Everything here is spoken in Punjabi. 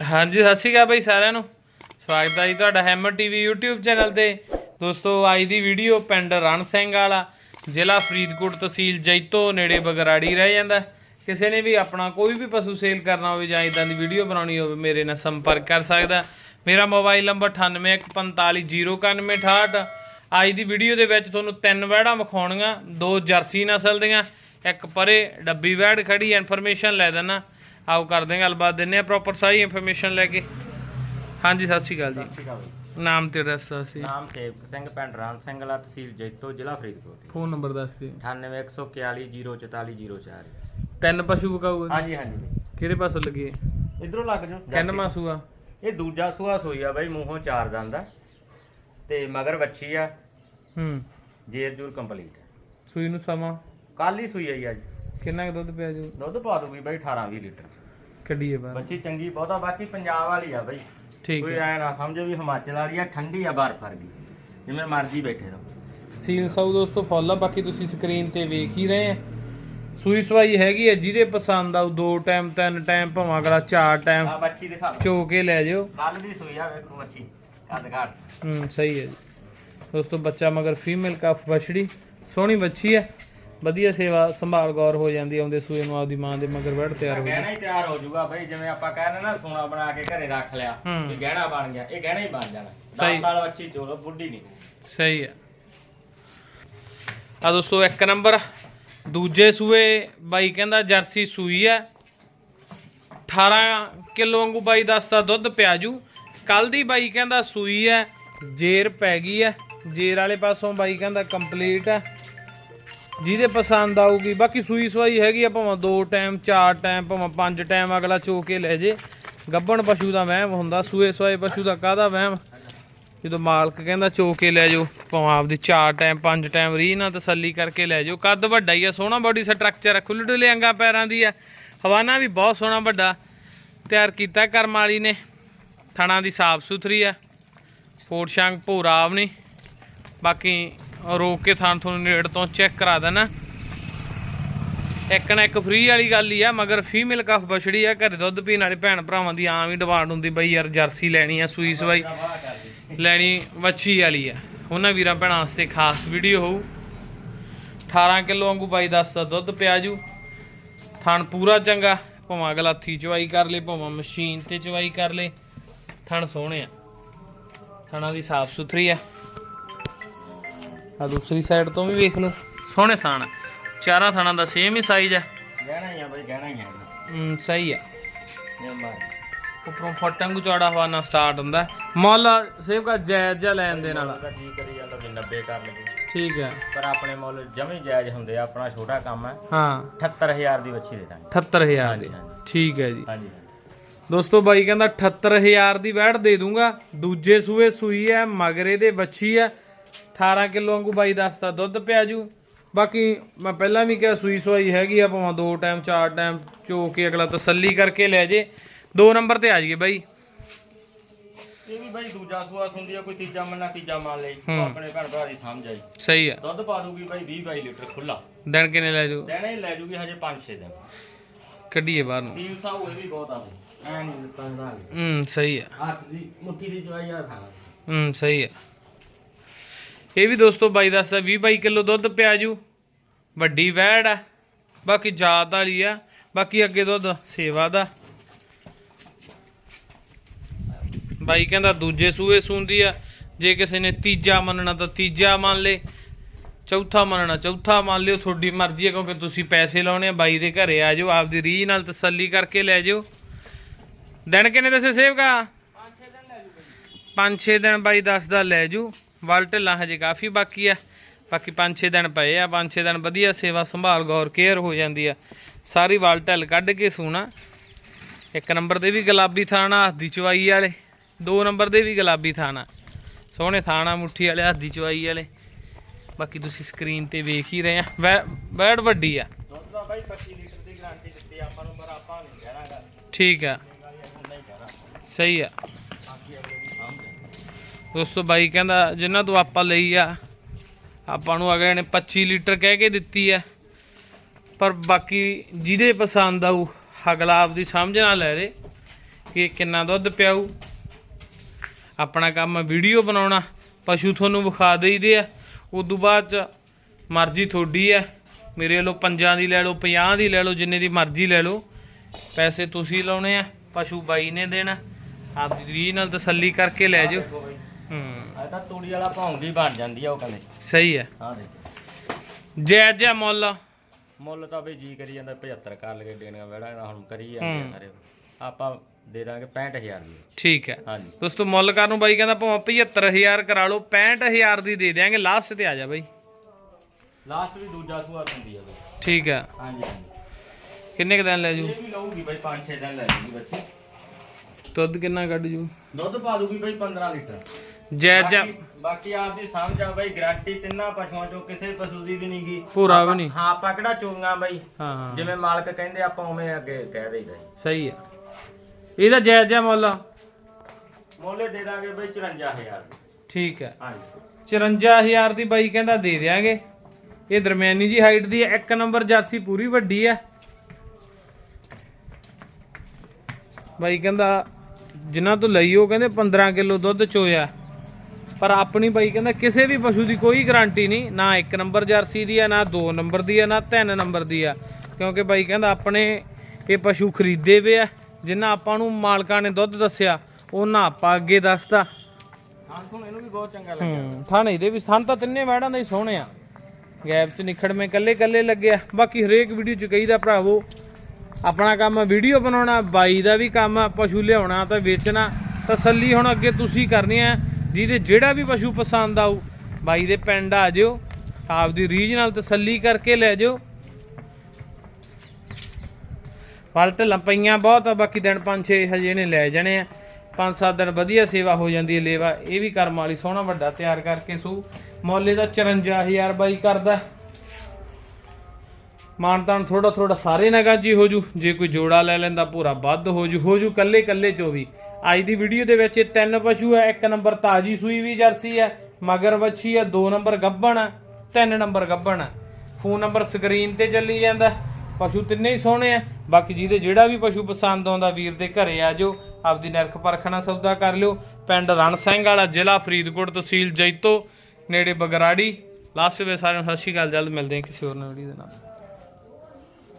ਹਾਂਜੀ, ਸਤਿ ਸ਼੍ਰੀ ਅਕਾਲ ਬਈ ਸਾਰਿਆਂ ਨੂੰ। ਸਵਾਗਤ ਹੈ ਜੀ ਤੁਹਾਡਾ ਹੈਮਰ ਟੀਵੀ YouTube ਚੈਨਲ ਤੇ। ਦੋਸਤੋ, ਅੱਜ ਦੀ ਵੀਡੀਓ ਪਿੰਡ ਰਣ ਸਿੰਘ ਵਾਲਾ। ਜ਼ਿਲ੍ਹਾ ਫਰੀਦਕੋਟ ਤਹਿਸੀਲ ਜੈਤੋ, ਨੇੜੇ ਬਗਰਾੜੀ ਰਹਿ ਜਾਂਦਾ। ਕਿਸੇ ਨੇ ਵੀ ਆਪਣਾ ਕੋਈ ਵੀ ਪਸ਼ੂ ਸੇਲ ਕਰਨਾ ਹੋਵੇ ਜਾਂ ਇਦਾਂ ਦੀ ਵੀਡੀਓ ਬਣਾਉਣੀ ਹੋਵੇ, ਮੇਰੇ ਨਾਲ ਸੰਪਰਕ ਕਰ ਸਕਦਾ। ਮੇਰਾ ਮੋਬਾਈਲ ਨੰਬਰ 9814509168 ਅੱਜ ਦੀ ਵੀਡੀਓ ਦੇ ਵਿੱਚ ਤੁਹਾਨੂੰ ਤਿੰਨ ਵੈੜਾਂ ਵਿਖਾਉਣੀਆਂ, ਦੋ ਜਰਸੀ ਨਸਲ ਦੀਆਂ, ਇੱਕ ਪਰੇ ਡੱਬੀ ਵੈੜ ਖੜੀ, ਇਨਫੋਰਮੇਸ਼ਨ ਲੈ ਦੇਣਾ ਆਓ ਕਰਦੇ ਹਾਂ ਗੱਲਬਾਤ ਦਿੰਨੇ ਆ ਪ੍ਰੋਪਰ ਸਾਰੀ ਇਨਫੋਰਮੇਸ਼ਨ ਲੈ ਕੇ। ਹਾਂਜੀ ਸਤਿ ਸ਼੍ਰੀ ਅਕਾਲ ਜੀ। ਨਾਮ ਤੇ ਐਡਰੈਸ ਦੱਸ ਦਿਓ ਨਾਮ ਸੇਵਕ ਸਿੰਘ ਪਿੰਡ ਰਾਮ ਸਿੰਘ ਵਾਲਾ ਤਹਿਸੀਲ ਜੈਤੋ ਜ਼ਿਲ੍ਹਾ ਫਰੀਦਕੋਟ। ਫੋਨ ਨੰਬਰ ਦੱਸ ਦਿਓ। 9814404404 ਤਿੰਨ ਪਸ਼ੂ ਵਿਕਾਊਗਾ ਹਾਂਜੀ ਹਾਂਜੀ। ਕਿਹੜੇ ਪਾਸੋਂ ਲੱਗੇ? ਇਧਰੋਂ ਲੱਗ ਜਾਓ। ਕਿੰਨ ਮਾਸੂ ਆ। ਇਹ ਦੂਜਾ ਸੂਆ ਸੋਈ ਆ ਬਾਈ ਮੂੰਹੋਂ ਚਾਰ ਦੰਦ ਆ। ਤੇ ਮਗਰ ਵੱਛੀ ਆ। ਹੂੰ। ਜੇਰ ਜੂਰ ਕੰਪਲੀਟ ਸੂਈ ਨੂੰ ਸਮਾਂ। ਕੱਲ ਹੀ ਸੂਈ ਆਈ ਅੱਜ ਕਿੰਨਾ ਕੁ ਦੁੱਧ ਪਿਆ ਜੂ? ਦੁੱਧ ਪਾ ਦੂਗੀ ਬਾਈ 18 20 ਲੀਟਰ। ਕੱਢੀਏ ਬਾਹਰ ਵੱਛੀ ਚੰਗੀ ਬਹੁਤਾ ਬਾਕੀ ਪੰਜਾਬ ਵਾਲੀ ਆ ਬਾਈ। ਠੀਕ ਕੋਈ ਹੈ। ਐ ਨਾ ਸਮਝੋ ਵੀ ਹਿਮਾਚਲ ਵਾਲੀ ਆ ਠੰਡੀ ਆ ਬਰਫ ਵਰਗੀ ਜਿਵੇਂ ਮਰਜ਼ੀ ਬੈਠੇ ਰਹੋ। ਸੀਲ ਸਾਊ ਦੋਸਤੋ ਫੁੱਲ ਆ ਬਾਕੀ ਤੁਸੀਂ ਸਕਰੀਨ ਤੇ ਵੇਖ ਹੀ ਰਹੇ ਆ। ਸੂਈ ਸਵਾਈ ਹੈਗੀ ਆ ਜਿਹਦੇ ਪਸੰਦ ਆਉ ਦੋ ਟਾਈਮ ਤਿੰਨ ਟਾਈਮ ਭਾਵੇਂ ਅਗਲਾ ਚਾਰ ਟਾਈਮ ਆ ਵੱਛੀ ਦਿਖਾ ਚੋ ਕੇ ਲੈ ਜਿਓ। ਕੱਲ ਦੀ ਸੂਈ ਆ ਵੇਖੋ ਵੱਛੀ ਕੱਦ ਘਾਟ ਹੂੰ ਸਹੀ ਹੈ ਜੀ। ਦੋਸਤੋ ਬੱਚਾ ਮਗਰ ਫੀਮੇਲ ਕਫ ਬਛੜੀ ਸੋਹਣੀ ਬੱਚੀ ਹੈ। ਵਧੀਆ ਸੇਵਾ ਸੰਭਾਲ ਗੌਰ ਹੋ ਜਾਂਦੀ ਹੈ, ਆਉਂਦੇ ਸੂਏ ਨੂੰ ਆਪਦੀ ਮਾਂ ਦੇ ਮਗਰ ਵੜ ਤਿਆਰ ਹੋ ਗਹਿਣਾ ਹੀ ਤਿਆਰ ਹੋ ਜਾਊਗਾ ਬਈ ਜਿਵੇਂ ਆਪਾਂ ਕਹਿੰਦੇ ਨਾ ਸੋਨਾ ਬਣਾ ਕੇ ਘਰੇ ਰੱਖ ਲਿਆ ਹੂੰ। ਵੀ ਗਹਿਣਾ ਬਣ ਗਿਆ ਇਹ ਗਹਿਣਾ ਹੀ ਬਣ ਜਾਣਾ। ਸਹੀ। 10 ਸਾਲ ਬੱਚੀ ਚੋਲੋ ਬੁੱਢੀ ਨਹੀਂ। ਸਹੀ ਹੈ। ਆ ਦੋਸਤੋ ਇੱਕ ਨੰਬਰ ਦੂਜੇ ਸੂਏ ਬਾਈ ਕਹਿੰਦਾ ਜਰਸੀ ਸੂਈ ਹੈ। 18 ਕਿਲੋ ਵਾਂਗੂ ਬਾਈ ਦੱਸਦਾ ਦੁੱਧ ਪਿਆਜੂ। ਕੱਲ ਦੀ ਬਾਈ ਕਹਿੰਦਾ ਸੂਈ ਹੈ ਜੇਰ ਪੈ ਗਈ ਹੈ। ਜੇਰ ਵਾਲੇ ਪਾਸੋਂ ਬਾਈ ਕਹਿੰਦਾ ਕੰਪਲੀਟ ਹੈ। ਜਿਹਦੇ ਪਸੰਦ ਆਊਗੀ। ਬਾਕੀ ਸੂਈ ਸਵਾਈ ਹੈਗੀ ਆ, ਭਾਵੇਂ ਦੋ ਟਾਈਮ ਚਾਰ ਟਾਈਮ ਭਾਵੇਂ ਪੰਜ ਟਾਈਮ ਅਗਲਾ ਚੋ ਕੇ ਲੈ ਜੇ। ਗੱਬਣ ਪਸ਼ੂ ਦਾ ਵਹਿਮ ਹੁੰਦਾ, ਸੂਏ ਸਵਾਏ ਪਸ਼ੂ ਦਾ ਕਾਹਦਾ ਵਹਿਮ? ਜਦੋਂ ਮਾਲਕ ਕਹਿੰਦਾ ਚੋ ਕੇ ਲੈ ਜਾਓ, ਭਾਵੇਂ ਆਪਦੀ ਚਾਰ ਟਾਈਮ ਪੰਜ ਟਾਈਮ ਰੀ ਨਾਲ ਤਸੱਲੀ ਕਰਕੇ ਲੈ ਜਾਓ। ਕੱਦ ਵੱਡਾ ਹੀ ਆ, ਸੋਹਣਾ ਬਾਡੀ ਸਟਰਕਚਰ ਆ, ਖੁੱਲ੍ਹ ਡੁੱਲੇ ਅੰਗਾਂ ਪੈਰਾਂ ਦੀ ਆ। ਹਵਾਨਾ ਵੀ ਬਹੁਤ ਸੋਹਣਾ ਵੱਡਾ। ਤਿਆਰ ਕੀਤਾ ਕਰਮ ਵਾਲੀ ਨੇ। ਥਣਾ ਦੀ ਸਾਫ਼ ਸੁਥਰੀ ਆ। ਫੋਟ ਸ਼ੰਗ ਭੋਰਾ ਆਪਣੀ। ਬਾਕੀ ਰੋਕ ਕੇ ਥਾਂ ਤੁਹਾਨੂੰ ਨੇੜ ਤੋਂ ਚੈੱਕ ਕਰਾ ਦੇਣਾ। ਇੱਕ ਨਾ ਇੱਕ ਫ੍ਰੀ ਵਾਲੀ ਗੱਲ ਹੀ ਆ, ਮਗਰ ਫੀਮੇਲ ਕਫ ਬਛੜੀ ਆ, ਘਰੇ ਦੁੱਧ ਪੀਣ ਵਾਲੇ ਭੈਣ ਭਰਾਵਾਂ ਦੀ ਆਮ ਹੀ ਡਿਮਾਂਡ ਹੁੰਦੀ ਬਈ ਯਾਰ ਜਰਸੀ ਲੈਣੀ ਆ, ਸੂਈ ਸਵਾਈ ਲੈਣੀ, ਵੱਛੀ ਵਾਲੀ ਆ। ਉਹਨਾਂ ਵੀਰਾਂ ਭੈਣਾਂ ਵਾਸਤੇ ਖਾਸ ਵੀਡੀਓ ਹੋਊ। 18 ਕਿਲੋ ਵਾਂਗੂ ਬਾਈ ਦੱਸਦਾ ਦੁੱਧ ਪਿਆ ਜੂ। ਥਣ ਪੂਰਾ ਚੰਗਾ, ਭਾਵੇਂ ਅਗਲਾ ਹੱਥੀ ਚਵਾਈ ਕਰ ਲੇ, ਭਾਵੇਂ ਮਸ਼ੀਨ ਤੇ ਚਵਾਈ ਕਰ ਲੇ। ਥਣ ਸੋਹਣੇ ਆ। ਥਣਾ ਦੀ ਸਾਫ਼ ਸੁਥਰੀ ਆ। ਆ ਦੂਸਰੀ ਸਾਈਡ ਤੋਂ ਵੀ ਵੇਖ ਲਓ ਸੋਹਣੇ ਥਣ। ਚਾਰਾਂ ਥਣਾਂ ਦਾ ਸੇਮ ਹੀ ਸਾਈਜ਼ ਆ। ਗਹਿਣਾ ਹੀ ਆ ਬਈ ਗਹਿਣਾ ਹੀ ਆ ਹਮ, ਸਹੀ ਮਾਰ ਉੱਪਰੋਂ ਫਟੰਗ ਚੌੜਾ ਹਵਾਨਾ ਸਟਾਰਟ ਹੁੰਦਾ। ਮੁੱਲ ਸੇਵ ਕਾ ਜਾਇਜ਼ ਜਿਹਾ ਲੈਣ ਦੇ ਨਾਲ ਦਾ ਜੀ ਕਰੀ ਜਾਂਦਾ ਵੀ 90 ਕਰ ਲਵੇ ਠੀਕ ਹੈ ਪਰ ਆਪਣੇ ਮੁੱਲ ਜਮੀ ਜਾਇਜ਼ ਹੁੰਦੇ ਆ ਆਪਣਾ ਛੋਟਾ ਕੰਮ ਹੈ। ਹਾਂ 78000 ਦੀ ਬੱਚੀ ਦੇ ਦਾਂਗੇ। 78000 ਦੀ। ਠੀਕ ਹੈ ਜੀ। ਹਾਂਜੀ। ਦੋਸਤੋ ਬਾਈ ਕਹਿੰਦਾ 78000 ਦੀ ਵੈੜ ਦੇ ਦੂੰਗਾ। ਦੂਜੇ ਸੂਏ ਸੂਈ ਹੈ ਮਗਰੇ ਦੇ ਬੱਚੀ ਹੈ 18 ਕਿਲੋ ਵਾਂਗੂ ਬਾਈ ਦੱਸਦਾ ਦੁੱਧ ਪਿਆ ਜੂ। ਬਾਕੀ ਮੈਂ ਪਹਿਲਾਂ ਵੀ ਕਿਹਾ ਸੂਈ ਸਵਾਈ ਹੈਗੀ ਆ ਭਾਵੇਂ ਦੋ ਟਾਈਮ ਚਾਰ ਟਾਈਮ ਚੋ ਕੇ ਅਗਲਾ ਤਸੱਲੀ ਕਰਕੇ ਲੈ ਜੇ। ਦੋ ਨੰਬਰ ਤੇ ਆ ਜਾਈਏ ਬਾਈ। ਇਹ ਵੀ ਬਾਈ ਦੂਜਾ ਸੂਆ ਹੁੰਦੀ ਆ ਕੋਈ ਤੀਜਾ ਮੰਨਾ ਤੀਜਾ ਮੰਨ ਲਈ ਹੂੰ। ਆਪਣੇ ਭੈਣ ਭਰਾ ਦੀ ਸਮਝ ਆਈ। ਸਹੀ ਆ। ਦੁੱਧ ਪਾ ਦੂਗੀ ਬਾਈ 20 22 ਲੀਟਰ ਖੁੱਲਾ ਦਿਨ ਕਿਨੇ ਲੈ ਜੂ? ਦੇਣੇ ਲੈ ਜੂਗੀ ਹਜੇ 5-6 ਦਿਨ। ਕੱਢੀਏ ਬਾਹਰ ਨੂੰ। ਸੀਲ ਸਾਊ ਇਹ ਵੀ ਬਹੁਤ ਆ ਬਈ। ਐ ਨਹੀਂ ਦਿੱਤਾ ਨਾ ਹੂੰ ਸਹੀ ਆ। ਹੱਥ ਦੀ ਮੁੱਠੀ ਦੀ ਚਵਾਈ ਆ ਖਾਣਾ ਹੂੰ ਸਹੀ ਆ। ਇਹ ਵੀ ਦੋਸਤੋ ਬਾਈ ਦੱਸਦਾ 20 22 ਕਿਲੋ ਦੁੱਧ ਪਿਆ ਜੂ। ਵੱਡੀ ਵੈੜ ਆ। ਬਾਕੀ ਜਾਤ ਵਾਲੀ ਆ। ਬਾਕੀ ਅੱਗੇ ਦੁੱਧ ਸੇਵਾ ਦਾ। ਬਾਈ ਕਹਿੰਦਾ ਦੂਜੇ ਸੂਏ ਸੂੰਦੀ ਆ। ਜੇ ਕਿਸੇ ਨੇ ਤੀਜਾ ਮੰਨਣਾ ਤਾਂ ਤੀਜਾ ਮੰਨ ਲੇ। ਚੌਥਾ ਮੰਨਣਾ ਚੌਥਾ ਮੰਨ ਲਿਓ ਤੁਹਾਡੀ ਮਰਜ਼ੀ ਹੈ ਕਿਉਂਕਿ ਤੁਸੀਂ ਪੈਸੇ ਲਾਉਣੇ ਆ ਬਾਈ ਦੇ ਘਰੇ ਆ ਜਾਓ ਆਪਦੀ ਰੀਝ ਨਾਲ ਤਸੱਲੀ ਕਰਕੇ ਲੈ ਜਾਓ। ਦਿਨ ਕਿੰਨੇ ਦੱਸੇ ਸੇਵ ਕਾ ਪੰਜ ਛੇ ਦਿਨ ਬਾਈ ਦੱਸਦਾ ਲੈ ਜੂ। ਵਲ ਢਿੱਲਾ ਹਜੇ ਕਾਫੀ ਬਾਕੀ ਆ। ਬਾਕੀ ਪੰਜ ਛੇ ਦਿਨ ਪਏ ਆ, ਪੰਜ ਛੇ ਦਿਨ ਵਧੀਆ ਸੇਵਾ ਸੰਭਾਲ, ਗੌਰ, ਕੇਅਰ ਹੋ ਜਾਂਦੀ ਆ। ਸਾਰੀ ਵਲ ਢਿੱਲ ਕੱਢ ਕੇ ਸੂਣਾ। ਇੱਕ ਨੰਬਰ ਦੇ ਵੀ ਗੁਲਾਬੀ ਥਾਣਾ, ਹੱਥ ਦੀ ਚਵਾਈ ਵਾਲੇ। ਦੋ ਨੰਬਰ ਦੇ ਵੀ ਗੁਲਾਬੀ ਥਾਣਾ। ਸੋਹਣੇ ਥਾਣਾ ਮੁੱਠੀ ਵਾਲੇ, ਹੱਥ ਦੀ ਚਵਾਈ ਵਾਲੇ। ਬਾਕੀ ਤੁਸੀਂ ਸਕਰੀਨ ਤੇ ਵੇਖ ਹੀ ਰਹੇ ਆ। ਵੈ- ਵੈੜ ਵੱਡੀ ਆ। ਦੁੱਧ ਦਾ ਬਾਈ 25 ਲੀਟਰ ਦੀ ਗਾਰੰਟੀ ਦਿੱਤੀ ਆਪਾਂ ਨੂੰ ਪਰ ਆਪਾਂ ਨਹੀਂ ਕਹਿਣਾ ਠੀਕ ਆ। ਸਹੀ ਆ ਬਾਕੀ ਅਗਲੇ ਦੀ ਸਮਝ ਆ। ਦੋਸਤੋ ਬਾਈ ਕਹਿੰਦਾ ਜਿਨ੍ਹਾਂ ਤੋਂ ਆਪਾਂ ਲਈ ਆ, ਆਪਾਂ ਨੂੰ ਅਗਲੇ ਨੇ 25 ਲੀਟਰ ਕਹਿ ਕੇ ਦਿੱਤੀ ਆ। ਪਰ ਬਾਕੀ ਜਿਹਦੇ ਪਸੰਦ ਆਊ, ਅਗਲਾ ਆਪਦੀ ਸਮਝ ਨਾਲ ਲੈ ਲੇ ਕਿ ਕਿੰਨਾ ਦੁੱਧ ਪਿਆਊ। ਆਪਣਾ ਕੰਮ ਵੀਡੀਓ ਬਣਾਉਣਾ, ਪਸ਼ੂ ਤੁਹਾਨੂੰ ਵਿਖਾ ਦੇਈਦੇ ਆ। ਉਦੋਂ ਬਾਅਦ ਚ ਮਰਜ਼ੀ ਤੁਹਾਡੀ ਆ। ਮੇਰੇ ਵੱਲੋਂ ਪੰਜਾਂ ਦੀ ਲੈ ਲਓ 50 ਦੀ ਲੈ ਲਓ, ਜਿੰਨੇ ਦੀ ਮਰਜ਼ੀ ਲੈ ਲਓ। ਪੈਸੇ ਤੁਸੀਂ ਲਾਉਣੇ ਆ, ਪਸ਼ੂ ਬਾਈ ਨੇ ਦੇਣਾ। ਆਪ ਦੀ ਨਾਲ ਤਸੱਲੀ ਕਰਕੇ ਲੈ ਜਾਓ। ਹੂੰ। ਇਹ ਤਾਂ ਤੂੜੀ ਵਾਲਾ ਭੌਂਗੀ ਬਣ ਜਾਂਦੀ ਆ ਉਹ ਕਹਿੰਦੇ। ਸਹੀ ਹੈ। ਹਾਂ ਦੇਖੋ। ਜੈ ਜੈ ਮੁੱਲ। ਮੁੱਲ ਤਾਂ ਬਈ ਜੀ ਕਰੀ ਜਾਂਦਾ 75 ਕਰ ਲਗੇ ਦੇਣੀਆਂ ਵੇੜਾ ਇਹਦਾ ਹੁਣ ਕਰੀ ਜਾਂਦੇ ਆ ਹੂੰ। ਸਾਰੇ। ਆਪਾਂ ਦੇ ਦਾਂਗੇ 65000 ਦੀ। ਠੀਕ ਹੈ। ਹਾਂਜੀ। ਦੋਸਤੋ ਮੁੱਲ ਕਰਨ ਨੂੰ ਬਾਈ ਕਹਿੰਦਾ ਭਾਵੇਂ 75000 ਕਰਾ ਲਓ 65000 ਦੀ ਦੇ ਦਿਆਂਗੇ ਲਾਸਟ ਤੇ ਆ ਜਾ ਬਾਈ। ਲਾਸਟ ਵੀ ਦੂਜਾ ਸੂਆ ਹੁੰਦੀ ਆ ਬਈ। ਠੀਕ ਹੈ। ਹਾਂਜੀ ਹਾਂਜੀ। ਕਿੰਨੇ ਕ ਦਿਨ ਲੈ ਜੂ? ਇਹ ਵੀ ਲਊਗੀ ਬਈ 5-6 ਦਿਨ ਲੈ ਜੂਗੀ ਬੱਚੀ। ਦੁੱਧ ਕਿੰਨਾ ਕੱਢ ਜੂ? ਦੁੱਧ ਪਾ ਦੂਗੀ ਬਈ 15 ਲੀਟਰ। ਜੈ ਜੈ ਬਾਕੀ- ਬਾਕੀ ਆਪ ਦੀ ਸਮਝ ਆ ਬਈ ਗਾਰੰਟੀ ਤਿੰਨਾਂ ਪਸ਼ੂਆਂ ਚੋਂ ਕਿਸੇ ਪਸ਼ੂ ਦੀ ਵੀ ਨਹੀਂਗੀ ਭੂਰਾ ਵੀ ਨਹੀਂ ਹਾਂ ਆਪਾਂ ਕਿਹੜਾ ਚੋਂਗਾ ਬਈ? ਹਾਂ। ਜਿਵੇਂ ਮਾਲਕ ਕਹਿੰਦੇ ਆਪਾਂ ਉਵੇਂ ਅੱਗੇ ਕਹਿ ਦੇਈਦਾ ਜੀ। ਸਹੀ ਹੈ ਇਹਦਾ ਜੈ ਜੈ ਮੁੱਲ ਮੁੱਲ ਦੇ ਦਾਂਗੇ ਬਈ 54000 ਠੀਕ ਹੈ ਹਾਂਜੀ। 54000 ਦੀ ਬਾਈ ਕਹਿੰਦਾ ਦੇ ਦਿਆਂਗੇ। ਇਹ ਦਰਮਿਆਨੀ ਜੀ ਹਾਈਟ ਦੀ ਹੈ ਇੱਕ ਨੰਬਰ ਜਰਸੀ ਪੂਰੀ ਵੱਡੀ ਹੈ ਬਾਈ ਕਹਿੰਦਾ ਜਿਨ੍ਹਾਂ ਤੋਂ ਲਈ ਉਹ ਕਹਿੰਦੇ 15 ਕਿਲੋ ਦੁੱਧ ਚੋਇਆ। ਪਰ ਆਪਣੀ ਬਾਈ ਕਹਿੰਦਾ ਕਿਸੇ ਵੀ ਪਸ਼ੂ ਦੀ ਕੋਈ ਗਾਰੰਟੀ ਨਹੀਂ ਨਾ ਇੱਕ ਨੰਬਰ ਜਰਸੀ ਦੀ ਆ ਨਾ ਦੋ ਨੰਬਰ ਦੀ ਆ ਨਾ ਤਿੰਨ ਨੰਬਰ ਦੀ ਆ। ਕਿਉਂਕਿ ਬਾਈ ਕਹਿੰਦਾ ਆਪਣੇ ਇਹ ਪਸ਼ੂ ਖਰੀਦੇ ਵੇ ਆ ਜਿਨ੍ਹਾਂ ਆਪਾਂ ਨੂੰ ਮਾਲਕਾਂ ਨੇ ਦੁੱਧ ਦੱਸਿਆ ਉਹਨਾਂ ਆਪਾਂ ਅੱਗੇ ਦੱਸਤਾ। ਹਾਂ ਤੁਹਾਨੂੰ ਇਹਨੂੰ ਵੀ ਬਹੁਤ ਚੰਗਾ ਲੱਗਿਆ। ਹੂੰ ਥਾਣੇ ਦੇ ਵੀ ਥਾਂ ਤਾਂ ਤਿੰਨੇ ਵੈੜਾਂ ਦੇ ਹੀ ਸੋਹਣੇ ਆ। ਗੈਪ 'ਚ ਨਿਖੜਵੇਂ ਕੱਲੇ ਕੱਲੇ ਲੱਗਿਆ। ਬਾਕੀ ਹਰੇਕ ਵੀਡੀਓ 'ਚ ਕਹੀਦਾ ਭਰਾਵੋ ਆਪਣਾ ਕੰਮ ਆ ਵੀਡੀਓ ਬਣਾਉਣਾ ਬਾਈ ਦਾ ਵੀ ਕੰਮ ਆ ਪਸ਼ੂ ਲਿਆਉਣਾ ਤਾਂ ਵੇਚਣਾ ਤਸੱਲੀ ਹੁਣ ਅੱਗੇ ਤੁਸੀਂ ਕਰਨੀ ਆ। ਜਿਹਦੇ ਜਿਹੜਾ ਵੀ ਪਸ਼ੂ ਪਸੰਦ ਆਊ, ਬਾਈ ਦੇ ਪਿੰਡ ਆ ਜਿਓ, ਆਪਦੀ ਰੀਝ ਨਾਲ ਤਸੱਲੀ ਕਰਕੇ ਲੈ ਜਿਓ। ਪਲਟ ਲੰਪਈਆਂ ਬਹੁਤ ਆ, ਬਾਕੀ ਦਿਨ 5-6 ਹਜੇ ਨੇ ਲੈ ਜਾਣੇ ਆ। 5-7 ਦਿਨ ਵਧੀਆ ਸੇਵਾ ਹੋ ਜਾਂਦੀ ਹੈ ਲੇਵਾ, ਇਹ ਵੀ ਕਰਮ ਵਾਲੀ ਸੋਹਣਾ ਵੱਡਾ ਤਿਆਰ ਕਰਕੇ ਸੂ। ਮੁੱਲ ਇਹਦਾ 54000 ਬਾਈ ਕਰਦਾ। ਮਾਨਤਾਨ ਥੋੜਾ ਥੋੜਾ ਸਾਰੇ ਨਗਾਜੀ ਹੋ ਜੂ, ਜੇ ਕੋਈ ਜੋੜਾ ਲੈ ਲੈਂਦਾ, ਪੂਰਾ ਵੱਧ ਹੋ ਜੂ ਹੋ ਜੂ ਕੱਲੇ ਕੱਲੇ ਚੋ ਵੀ ਅੱਜ ਦੀ ਵੀਡੀਓ ਦੇ ਵਿੱਚ ਇਹ ਤਿੰਨ ਪਸ਼ੂ ਹੈ ਇੱਕ ਨੰਬਰ ਤਾਜੀ ਸੂਈ ਵੀ ਜਰਸੀ ਹੈ ਮਗਰ ਵੱਛੀ ਹੈ ਦੋ ਨੰਬਰ ਗੱਭਣ ਹੈ ਤਿੰਨ ਨੰਬਰ ਗੱਭਣ ਹੈ ਫੋਨ ਨੰਬਰ ਸਕਰੀਨ ਤੇ ਚੱਲੀ ਜਾਂਦਾ, ਪਸ਼ੂ ਤਿੰਨੇ ਹੀ ਸੋਹਣੇ ਆ। ਬਾਕੀ ਜਿਹਦੇ ਜਿਹੜਾ ਵੀ ਪਸ਼ੂ ਪਸੰਦ ਆਉਂਦਾ ਵੀਰ ਦੇ ਘਰੇ ਆ ਜਾਓ, ਆਪਦੀ ਨਿਰਖ ਪਰਖਣਾ ਸੌਦਾ ਕਰ ਲਿਓ। ਪਿੰਡ ਰਣ ਸਿੰਘ ਵਾਲਾ ਜ਼ਿਲ੍ਹਾ ਫਰੀਦਕੋਟ ਤਹਿਸੀਲ ਜੈਤੋ, ਨੇੜੇ ਬਗਰਾੜੀ। ਲਾਸਟ ਵੇ ਸਾਰਿਆਂ ਨੂੰ ਸਤਿ ਸ਼੍ਰੀ ਅਕਾਲ, ਜਲਦ ਮਿਲਦੇ ਹਾਂ ਕਿਸੇ ਹੋਰ ਨਵੀਂ ਵੀਡੀਓ ਦੇ ਨਾਲ।